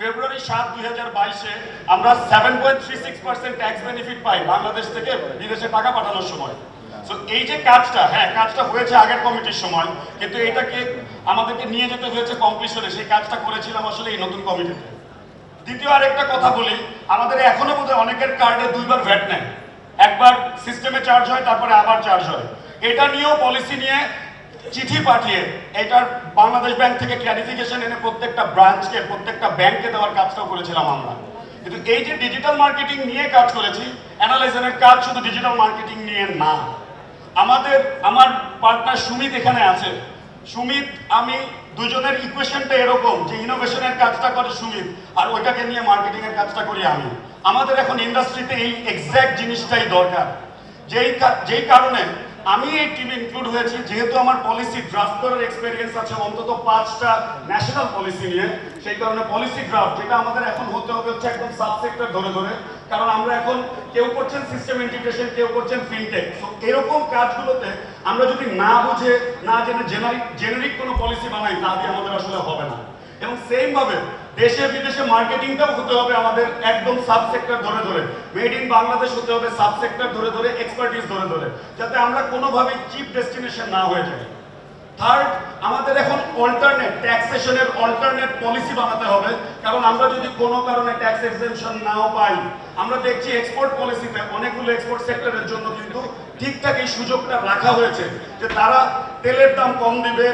ফেব্রুয়ারি সাত, দুই হাজার বাইশে আমরা seven point three six percent tax benefit পাই বাংলাদেশ থেকে বিদেশে টাকা পাঠানোর সময়। তো এই যে কাজটা হ্যাঁ কাজটা হয়েছে আগের কমিটির সময়, কিন্তু এটাকে আমাদেরকে নিয়ে যেতে হয়েছে কমপ্লিশনে সেই কাজটা করেছিলাম আসলে এই নতুন কমিটিতে। দ্বিতীয় আরেকটা কথা বলি, আমাদের এখনও বোধহয় অনেকের কার্ডে দুইবার ভ্যাট নেয়। একবার সিস্টেমে চার্জ হয়, তারপরে আবার চার্জ হয়। এটা নিয়েও পলিসি নিয়ে চিঠি পাঠিয়ে এটার বাংলাদেশ ব্যাংক থেকে ক্লারিফিকেশন এনে প্রত্যেকটা ব্রাঞ্চকে প্রত্যেকটা ব্যাংকে দেওয়ার কাজটাও করেছিলাম আমরা। কিন্তু এই যে ডিজিটাল মার্কেটিং নিয়ে কাজ করেছি অ্যানালাইজারের কাজ শুধু ডিজিটাল মার্কেটিং নিয়ে না। আমাদের, আমার পার্টনার সুমিত এখানে আছে। সুমিত, আমি দুজনের ইকুয়েশনটা এরকম যে ইনোভেশনের কাজটা করে সুমিত, আর ওইটাকে নিয়ে মার্কেটিং এর কাজটা করি আমি। আমাদের এখন ইন্ডাস্ট্রিতে এই এক্স্যাক্ট জিনিসটাই দরকার। যেই যেই কারণে আমি এই টিমে ইনক্লুড হয়েছি, যেহেতু আমার পলিসি ড্রাফট করার এক্সপেরিয়েন্স আছে অন্তত পাঁচটা ন্যাশনাল পলিসি নিয়ে, সেই কারণে পলিসি ড্রাফট যেটা আমাদের এখন হতে হবে হচ্ছে একদম সাব সেক্টর ধরে ধরে, কারণ আমরা এখন কেউ করছেন সিস্টেম ইন্টিগ্রেশন কেউ করছেন ফিনটেক তো এরকম কাজগুলোতে আমরা যদি না বুঝে, না জেনে জেনারিক জেনারিক কোনো পলিসি বানাই, তা দিয়ে আমাদের আসলে হবে না। এবং সেম ভাবে দেশে বিদেশে মার্কেটিংটাও হতে হবে আমাদের একদম সাব সেক্টর ধরে ধরে। মেড ইন বাংলাদেশ হতে হবে সাব সেক্টর ধরে ধরে এক্সপার্টিস ধরে ধরে, যাতে আমরা কোনোভাবেই চিপ ডেস্টিনেশন না হয়ে যাই। থার্ড আমাদের এখন অল্টারনেট ট্যাক্সেশনের অল্টারনেট পলিসি বানাতে হবে, কারণ আমরা যদি কোনো কারণে ট্যাক্স এক্সেমশন নাও পাই, আমরা দেখছি এক্সপোর্ট পলিসিতে অনেকগুলো এক্সপোর্ট সেক্টরের জন্য কিন্তু ঠিকঠাক এই সুযোগটা রাখা হয়েছে, যে তারা তেলের দাম কম দিবে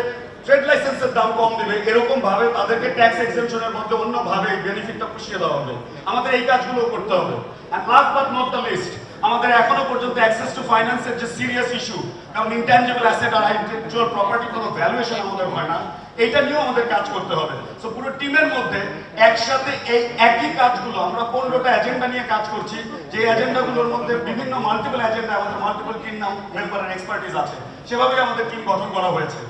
ট্রেড লাইসেন্সের দাম কম দিবে, এরকম ভাবে তাদেরকে ট্যাক্স এক্সেমশনের মধ্যে অন্য ভাবে বেনিফিটটা পুষিয়ে দেওয়া হবে। আমাদের এই কাজগুলো করতে হবে। আর last but not the least আমাদের এখনও পর্যন্ত অ্যাক্সেস টু ফাইন্যান্সের যে সিরিয়াস ইস্যু কারণ ইনট্যাঞ্জিবল অ্যাসেট আর ইন্টেলেকচুয়াল প্রপার্টি কোনো ভ্যালুয়েশন আমাদের হয় না এটা নিয়েও আমাদের কাজ করতে হবে। সো পুরো টিমের মধ্যে একসাথে এই একই কাজগুলো, আমরা পনেরোটা এজেন্ডা নিয়ে কাজ করছি, যে এজেন্ডাগুলোর মধ্যে বিভিন্ন মাল্টিপল এজেন্ডা আমাদের মাল্টিপল টিম মেম্বারের এক্সপার্টিস আছে, সেভাবেই আমাদের টিম গঠন করা হয়েছে।